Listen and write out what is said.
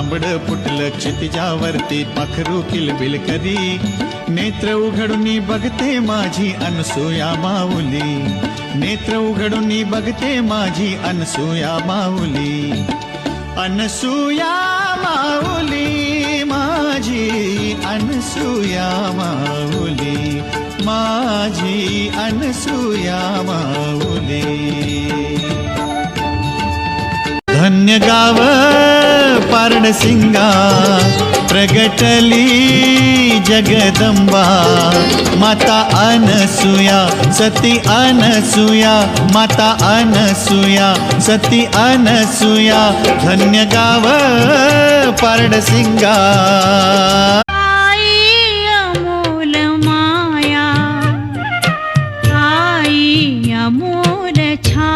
तांबड फुटलं क्षितिजावरती पाखरू किलबिल करी नेत्र उघडून बघते माझी अनसुया माऊली. नेत्र उघडून बघते माझी अनसुया माऊली. अनसुया माऊली माझी अनसुया माऊली. माझी अनसुया माऊली. धन्य गाव ಕಾರಣಸಿಂಗ ಪ್ರಗಟಲಿ ಜಗದಂಬಾ ಮಾತಾ ಅನಸೂಯ ಸತಿ ಅನಸೂಯ ಮಾತಾ ಅನಸೂಯ ಸತಿ ಅನಸೂಯ ಧನ್ಯ ಗಾವ ಪಾರಣಸಿಂಗ ಮಾಯಾ ಅಮೂಲ ಛಾ